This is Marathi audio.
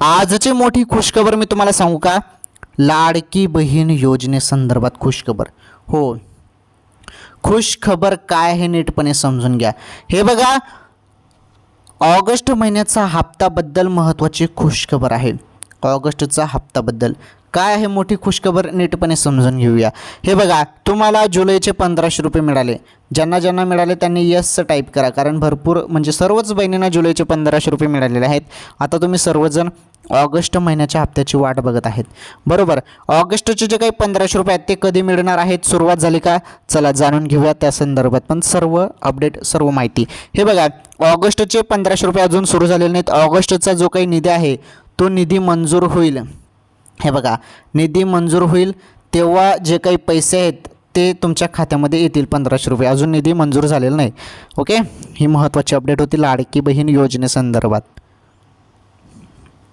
आजची मोठी खुशखबर मी तुम्हाला सांगू का? लाडकी बहीण योजनेसंदर्भात खुशखबर. हो. खुशखबर काय आहे नीटपणे समजून घ्या. हे बघा ऑगस्ट महिन्याचा हप्ताबद्दल महत्त्वाची खुशखबर आहे. ऑगस्टचा हप्ताबद्दल काय आहे मोठी खुशखबर? नीटपणे समजून घेऊया. हे बघा तुम्हाला जुलैचे पंधराशे रुपये मिळाले. ज्यांना ज्यांना मिळाले त्यांनी यस टाईप करा. कारण भरपूर म्हणजे सर्वच बहिणींना जुलैचे पंधराशे रुपये मिळालेले आहेत. आता तुम्ही सर्वजण ऑगस्ट महिन्याच्या हप्त्याची वाट बघत आहेत. बरोबर ऑगस्टचे जे काही पंधराशे रुपये आहेत ते कधी मिळणार आहेत? सुरुवात झाली का? चला जाणून घेऊया त्या संदर्भात. पण सर्व अपडेट सर्व माहिती. हे बघा ऑगस्टचे पंधराशे रुपये अजून सुरू झालेले नाहीत. ऑगस्टचा जो काही निधी आहे तो निधी मंजूर होईल. हे बघा निधी मंजूर होईल तेव्हा जे काही पैसे आहेत ते तुमच्या खात्यामध्ये येतील पंधराशे रुपये. अजून निधी मंजूर झालेला नाही. ओके? ही महत्त्वाची अपडेट होती लाडकी बहीण योजनेसंदर्भात